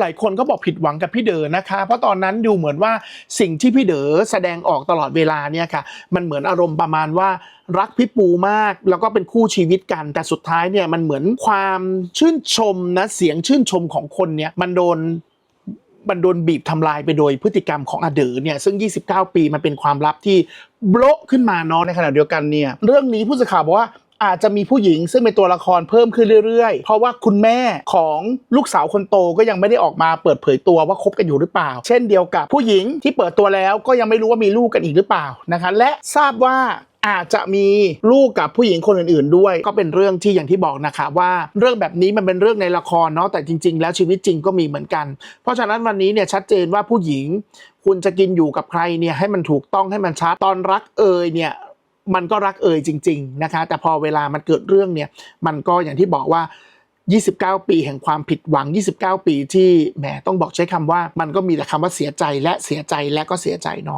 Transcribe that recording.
หลายคนก็บอกผิดหวังกับพี่เด๋อนะคะ เพราะตอนนั้นดูเหมือนว่าสิ่งที่พี่เด๋อแสดงออกตลอดเวลาเนี่ยค่ะ มันเหมือนอารมณ์ประมาณว่ารักพี่ปูมาก แล้วก็เป็นคู่ชีวิตกัน แต่สุดท้ายเนี่ยมันเหมือนความชื่นชมนะเสียงชื่นชมของคนเนี่ยมันโดนมันโดนบีบทำลายไปโดยพฤติกรรมของอเดอเนี่ยซึ่ง 29 ปีมันเป็นความลับที่โบะขึ้นมาเนาะในขณะเดียวกันเนี่ยเรื่องนี้ผู้สื่อข่าวบอกว่า อาจจะมีผู้หญิงซึ่งเป็นตัวละครเพิ่มขึ้นเรื่อยๆ เพราะว่าคุณแม่ของลูกสาวคนโตก็ยังไม่ได้ออกมาเปิดเผยตัวว่าคบกันอยู่หรือเปล่า เช่นเดียวกับผู้หญิงที่เปิดตัวแล้วก็ยังไม่รู้ว่ามีลูกกันอีกหรือเปล่านะคะและทราบว่าอาจจะมีลูกกับผู้หญิงคนอื่นๆด้วย ก็เป็นเรื่องที่อย่างที่บอกนะคะว่าเรื่องแบบนี้มันเป็นเรื่องในละครเนาะแต่จริง ๆ แล้วชีวิตจริงก็มีเหมือนกัน เพราะฉะนั้นวันนี้เนี่ยชัดเจนว่าผู้หญิงคุณจะกินอยู่กับใครเนี่ยให้มันถูกต้องให้มันชัดตอนรักเอ่ยเนี่ย มันก็รักเอ่ยจริง ๆนะคะ แต่พอเวลามันเกิดเรื่องเนี่ยมันก็อย่างที่บอกว่า 29 ปีแห่งความผิดหวัง 29 ปีที่แหมต้องบอกใช้คำว่า มันก็มีแต่คำว่าเสียใจและเสียใจและก็เสียใจเนาะ